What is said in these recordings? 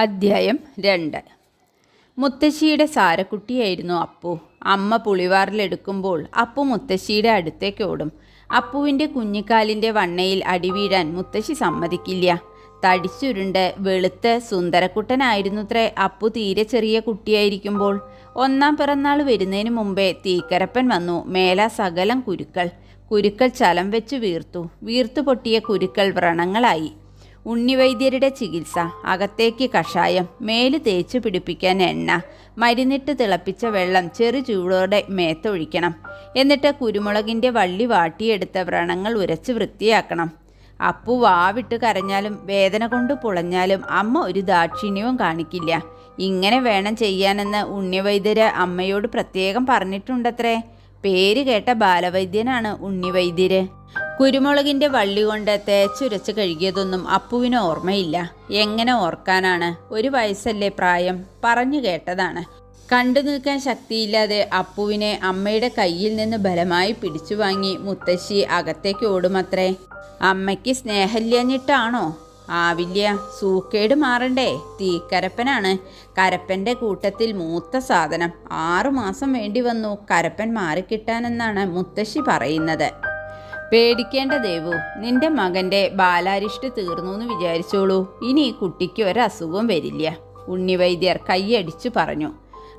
അദ്ധ്യായം രണ്ട്. മുത്തശ്ശിയുടെ സാരക്കുട്ടിയായിരുന്നു അപ്പു. അമ്മ പുളിവാറിലെടുക്കുമ്പോൾ അപ്പു മുത്തശ്ശിയുടെ അടുത്തേക്ക് ഓടും. അപ്പുവിന്റെ കുഞ്ഞിക്കാലിന്റെ വണ്ണയിൽ അടിവീഴാൻ മുത്തശ്ശി സമ്മതിക്കില്ല. തടിച്ചുരുണ്ട് വെളുത്ത് സുന്ദരക്കുട്ടനായിരുന്നുത്രേ അപ്പു തീരെ ചെറിയ കുട്ടിയായിരിക്കുമ്പോൾ. ഒന്നാം പിറന്നാൾ വരുന്നതിന് മുമ്പേ തീക്കരപ്പൻ വന്നു. മേല സകലം കുരുക്കൾ. കുരുക്കൾ ചലം വെച്ച് വീർത്തു. വീർത്തു പൊട്ടിയ കുരുക്കൾ വ്രണങ്ങളായി. ഉണ്ണിവൈദ്യരുടെ ചികിത്സ അകത്തേക്ക് കഷായം മേൽ തേച്ച് പിടിപ്പിക്കാൻ എണ്ണ മരുന്നിട്ട് തിളപ്പിച്ച വെള്ളം ചെറു ചൂടോടെ മേത്തൊഴിക്കണം. എന്നിട്ട് കുരുമുളകിന്റെ വള്ളി വാട്ടിയെടുത്ത വ്രണങ്ങൾ ഉരച്ച് വൃത്തിയാക്കണം. അപ്പു വാവിട്ട് കരഞ്ഞാലും വേദന കൊണ്ട് പുളഞ്ഞാലും അമ്മ ഒരു ദാക്ഷിണ്യവും കാണിക്കില്ല. ഇങ്ങനെ വേണം ചെയ്യാനെന്ന് ഉണ്ണിവൈദ്യര് അമ്മയോട് പ്രത്യേകം പറഞ്ഞിട്ടുണ്ടത്രേ? പേര് കേട്ട ബാലവൈദ്യനാണ് ഉണ്ണിവൈദ്യര്. കുരുമുളകിന്റെ വള്ളി കൊണ്ട് തേച്ചുരച്ച് കഴുകിയതൊന്നും അപ്പുവിന് ഓർമ്മയില്ല. എങ്ങനെ ഓർക്കാനാണ്? ഒരു വയസ്സല്ലേ പ്രായം? പറഞ്ഞു കേട്ടതാണ്. കണ്ടു നിൽക്കാൻ ശക്തിയില്ലാതെ അപ്പുവിനെ അമ്മയുടെ കയ്യിൽ നിന്ന് ബലമായി പിടിച്ചു വാങ്ങി മുത്തശ്ശി അകത്തേക്ക് ഓടുമത്രേ. അമ്മയ്ക്ക് സ്നേഹല്യഞ്ഞിട്ടാണോ ആവില്ല സൂക്കേട് മാറണ്ടേ? തീക്കരപ്പനാണ്. കരപ്പന്റെ കൂട്ടത്തിൽ മൂത്ത സാധനം. ആറുമാസം വേണ്ടി വന്നു. കരപ്പൻ മാറിക്കിട്ടാനെന്നാണ് മുത്തശ്ശി പറയുന്നത്. പേടിക്കേണ്ട ദേവു നിന്റെ മകന്റെ ബാലാരിഷ്ട് തീർന്നു എന്ന് വിചാരിച്ചോളൂ. ഇനി ഈ കുട്ടിക്ക് ഒരസുഖവും വരില്ല. ഉണ്ണിവൈദ്യർ കൈയടിച്ചു പറഞ്ഞു.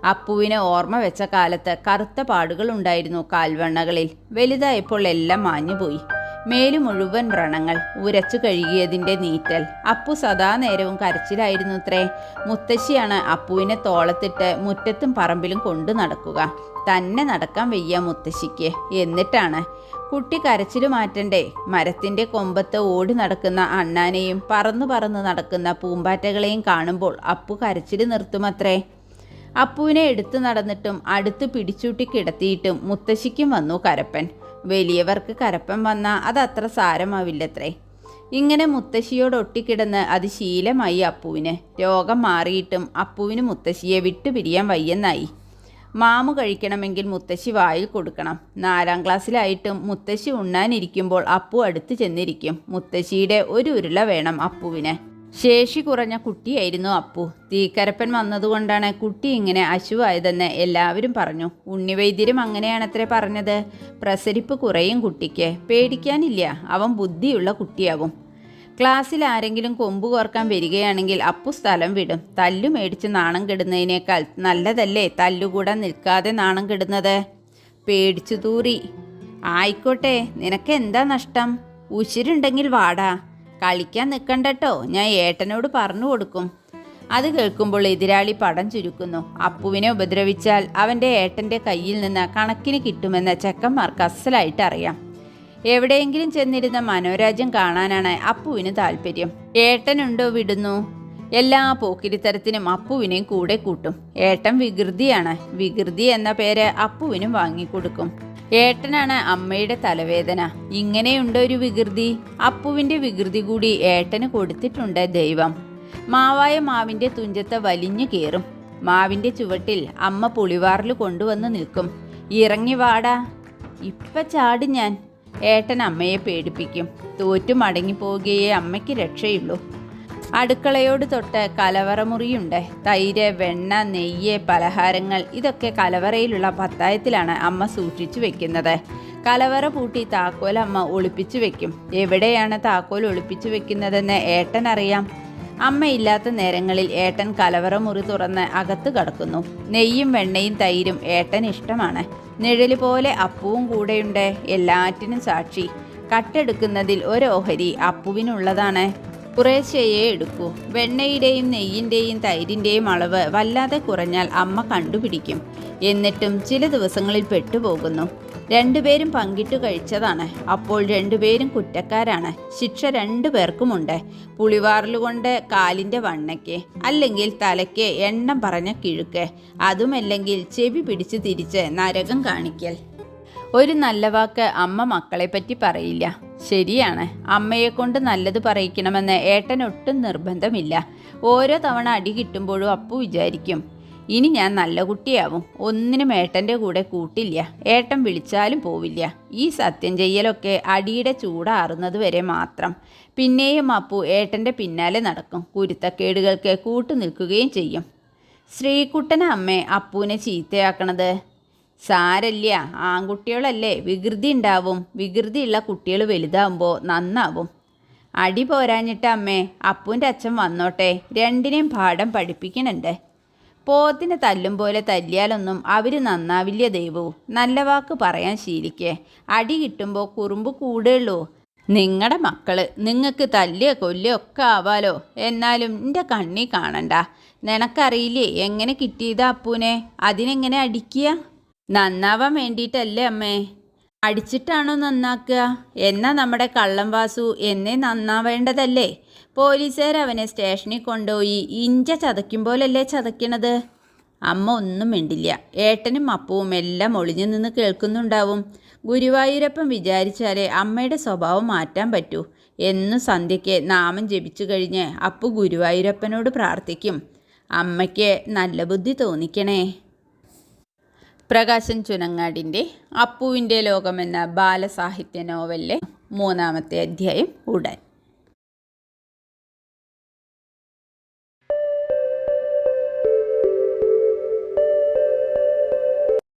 അപ്പുവിനെ ഓർമ്മ വെച്ച കാലത്ത് കറുത്ത പാടുകൾ ഉണ്ടായിരുന്നു കാൽവണ്ണകളിൽ. വലുതായപ്പോൾ എല്ലാം മാഞ്ഞുപോയി. മേലു മുഴുവൻ വ്രണങ്ങൾ ഉരച്ചു കഴുകിയതിന്റെ നീറ്റൽ. അപ്പു സദാ നേരവും കരച്ചിലായിരുന്നു അത്രേ മുത്തശ്ശിയാണ് അപ്പുവിനെ തോളത്തിട്ട് മുറ്റത്തും പറമ്പിലും കൊണ്ടു നടക്കുക. തന്നെ നടക്കാൻ വയ്യ മുത്തശ്ശിക്ക്. എന്നിട്ടാണ്. കുട്ടി കരച്ചിൽ മാറ്റണ്ടേ. മരത്തിന്റെ കൊമ്പത്ത് ഓടി നടക്കുന്ന അണ്ണാനെയും പറന്നു പറന്ന് നടക്കുന്ന പൂമ്പാറ്റകളെയും കാണുമ്പോൾ അപ്പു കരച്ചിൽ നിർത്തുമത്രേ. അപ്പുവിനെ എടുത്തു നടന്നിട്ടും അടുത്ത് പിടിച്ചൂട്ടി കിടത്തിയിട്ടും മുത്തശ്ശിക്കും വന്നു കരപ്പൻ. വലിയവർക്ക് കരപ്പം വന്നാൽ അതത്ര സാരമാവില്ലത്രേ. ഇങ്ങനെ മുത്തശ്ശിയോട് ഒട്ടിക്കിടന്ന് അത് ശീലമായി അപ്പുവിന്. രോഗം മാറിയിട്ടും അപ്പുവിന് മുത്തശ്ശിയെ വിട്ടുപിരിയാൻ വയ്യെന്നായി. മാമു കഴിക്കണമെങ്കിൽ മുത്തശ്ശി വായിൽ കൊടുക്കണം. നാലാം ക്ലാസ്സിലായിട്ടും മുത്തശ്ശി ഉണ്ണാനിരിക്കുമ്പോൾ അപ്പു അടുത്ത് ചെന്നിരിക്കും. മുത്തശ്ശിയുടെ ഒരു ഉരുള വേണം അപ്പുവിന്. ശേഷി കുറഞ്ഞ കുട്ടിയായിരുന്നു അപ്പു. തീക്കരപ്പൻ വന്നതുകൊണ്ടാണ് കുട്ടി ഇങ്ങനെ അശുവായതെന്ന് എല്ലാവരും പറഞ്ഞു. ഉണ്ണിവൈദ്യരും അങ്ങനെയാണത്രേ പറഞ്ഞത്. പ്രസരിപ്പ് കുറയും കുട്ടിക്ക്. പേടിക്കാനില്ല. അവൻ ബുദ്ധിയുള്ള കുട്ടിയാകും. ക്ലാസ്സിൽ ആരെങ്കിലും കൊമ്പ് കോർക്കാൻ വരികയാണെങ്കിൽ അപ്പു സ്ഥലം വിടും. തല്ലു മേടിച്ച് നാണം കെടുന്നതിനേക്കാൾ നല്ലതല്ലേ തല്ലുകൂടാൻ നിൽക്കാതെ നാണം കെടുന്നത്? പേടിച്ചു തൂറി. ആയിക്കോട്ടെ നിനക്ക് എന്താ നഷ്ടം? ഉശിരുണ്ടെങ്കിൽ വാടാ. കളിക്കാൻ നിൽക്കണ്ടട്ടോ ഞാൻ ഏട്ടനോട് പറഞ്ഞു കൊടുക്കും. അത് കേൾക്കുമ്പോൾ എതിരാളി പടം ചുരുക്കുന്നു. അപ്പുവിനെ ഉപദ്രവിച്ചാൽ അവന്റെ ഏട്ടന്റെ കയ്യിൽ നിന്ന് കണക്കിന് കിട്ടുമെന്ന് ചെക്കന്മാർക്ക് അസലായിട്ട് അറിയാം. എവിടെയെങ്കിലും ചെന്നിരുന്ന മനോരാജ്യം കാണാനാണ് അപ്പുവിന് താല്പര്യം. ഏട്ടനുണ്ടോ വിടുന്നു? എല്ലാ പോക്കിരിത്തരത്തിനും അപ്പുവിനെയും കൂടെ കൂട്ടും. ഏട്ടൻ വികൃതിയാണ്. വികൃതി എന്ന പേര് അപ്പുവിനും വാങ്ങിക്കൊടുക്കും. ഏട്ടനാണ് അമ്മയുടെ തലവേദന. ഇങ്ങനെയുണ്ട് ഒരു വികൃതി. അപ്പുവിന്റെ വികൃതി കൂടി ഏട്ടന് കൊടുത്തിട്ടുണ്ട് ദൈവം. മാവായ മാവിന്റെ തുഞ്ചത്ത് വലിഞ്ഞു കേറും മാവിന്റെ ചുവട്ടിൽ അമ്മ പുളിവാറിൽ കൊണ്ടുവന്ന് നിൽക്കും. ഇറങ്ങി വാടാ. ഇപ്പ ചാടി ഞാൻ. ഏട്ടൻ അമ്മയെ പേടിപ്പിക്കും. തോറ്റു മടങ്ങിപ്പോകുകയേ അമ്മയ്ക്ക് രക്ഷയുള്ളൂ. അടുക്കളയോട് തൊട്ട് കലവറമുറിയുണ്ട്. തൈര് വെണ്ണ നെയ്യ് പലഹാരങ്ങൾ ഇതൊക്കെ കലവറയിലുള്ള പത്തായത്തിലാണ് അമ്മ സൂക്ഷിച്ചു വെക്കുന്നത്. കലവറ പൂട്ടി താക്കോൽ അമ്മ ഒളിപ്പിച്ചു വെക്കും. എവിടെയാണ് താക്കോൽ ഒളിപ്പിച്ചു വെക്കുന്നതെന്ന് ഏട്ടൻ അറിയാം. അമ്മയില്ലാത്ത നേരങ്ങളിൽ ഏട്ടൻ കലവറ മുറി തുറന്ന് അകത്ത് കടക്കുന്നു. നെയ്യും വെണ്ണയും തൈരും ഏട്ടൻ ഇഷ്ടമാണ്. നിഴൽ പോലെ അപ്പുവും കൂടെയുണ്ട്. എല്ലാറ്റിനും സാക്ഷി. കട്ടെടുക്കുന്നതിൽ ഒരു ഓഹരി അപ്പുവിനുള്ളതാണ്. കുറേശ്ശേയെ എടുക്കൂ. വെണ്ണയുടെയും നെയ്യിന്റെയും തൈരിന്റെയും അളവ് വല്ലാതെ കുറഞ്ഞാൽ അമ്മ കണ്ടുപിടിക്കും. എന്നിട്ടും ചില ദിവസങ്ങളിൽ പെട്ടുപോകുന്നു. രണ്ടുപേരും പങ്കിട്ടു കഴിച്ചതാണ്. അപ്പോൾ രണ്ടുപേരും കുറ്റക്കാരാണ്. ശിക്ഷ രണ്ടു പേർക്കുമുണ്ട്. പുളിവാറലുകൊണ്ട് കാലിന്റെ വണ്ണയ്ക്ക് അല്ലെങ്കിൽ തലയ്ക്ക് എണ്ണം പറഞ്ഞ കിഴുക്ക് അതുമല്ലെങ്കിൽ ചെവി പിടിച്ച് തിരിച്ച് നരകം കാണിക്കൽ. ഒരു നല്ല വാക്ക് അമ്മ മക്കളെ പറ്റി പറയില്ല. ശരിയാണ്. അമ്മയെ കൊണ്ട് നല്ലത് പറയിക്കണമെന്ന് ഏട്ടൻ ഒട്ടും നിർബന്ധമില്ല. ഓരോ തവണ അടി കിട്ടുമ്പോഴും അപ്പു വിചാരിക്കും ഇനി ഞാൻ നല്ല കുട്ടിയാവും. ഒന്നിനും ഏട്ടന്റെ കൂടെ കൂട്ടില്ല. ഏട്ടൻ വിളിച്ചാലും പോവില്ല. ഈ സത്യം ചെയ്യലൊക്കെ അടിയുടെ ചൂടാറുന്നത് വരെ മാത്രം. പിന്നെയും അപ്പു ഏട്ടന്റെ പിന്നാലെ നടക്കും. കുരുത്തക്കേടുകൾക്ക് കൂട്ടു നിൽക്കുകയും ചെയ്യും. ശ്രീകുട്ടന അമ്മ അപ്പുവിനെ ചീത്തയാക്കണത് സാരല്ല ആൺകുട്ടികളല്ലേ വികൃതി ഉണ്ടാവും. വികൃതിയുള്ള കുട്ടികൾ വലുതാവുമ്പോൾ നന്നാവും. അടി പോരാഞ്ഞിട്ട് അമ്മേ അപ്പൂന്റെ അച്ഛൻ വന്നോട്ടെ രണ്ടിനെയും പാഠം പഠിപ്പിക്കണുണ്ട്. പോത്തിനെ തല്ലും പോലെ തല്ലിയാലൊന്നും അവർ നന്നാവില്ല ദൈവവും നല്ല വാക്ക് പറയാൻ ശീലിക്കേ. അടി കിട്ടുമ്പോൾ കുറുമ്പ് കൂടുള്ളൂ നിങ്ങളുടെ മക്കൾ നിങ്ങൾക്ക് തല്ലിയ കൊല്ലിയ ഒക്കെ ആവാലോ. എന്നാലും എന്റെ കണ്ണി കാണണ്ട. നിനക്കറിയില്ലേ എങ്ങനെ കിട്ടിയതാ അപ്പൂനെ അതിനെങ്ങനെ അടിക്കുക? നന്നാവാൻ വേണ്ടിയിട്ടല്ലേ അമ്മേ? അടിച്ചിട്ടാണോ നന്നാക്കുക? എന്നാ നമ്മുടെ കള്ളം വാസു എന്നെ നന്നാവേണ്ടതല്ലേ? പോലീസുകാർ അവനെ സ്റ്റേഷനിൽ കൊണ്ടുപോയി ഇഞ്ച ചതയ്ക്കും പോലല്ലേ ചതയ്ക്കണത്? അമ്മ ഒന്നും മിണ്ടില്ല. ഏട്ടനും അപ്പവും എല്ലാം ഒളിഞ്ഞു നിന്ന് കേൾക്കുന്നുണ്ടാവും. ഗുരുവായൂരപ്പം വിചാരിച്ചാലേ അമ്മയുടെ സ്വഭാവം മാറ്റാൻ പറ്റൂ. എന്നും സന്ധ്യയ്ക്ക് നാമം ജപിച്ചു കഴിഞ്ഞ് അപ്പു ഗുരുവായൂരപ്പനോട് പ്രാർത്ഥിക്കും. അമ്മയ്ക്ക് നല്ല ബുദ്ധി തോന്നിക്കണേ. പ്രകാശൻ ചുനങ്ങാടിന്റെ അപ്പുവിന്റെ ലോകമെന്ന ബാലസാഹിത്യ നോവലിലെ മൂന്നാമത്തെ അധ്യായം ഉടൻ.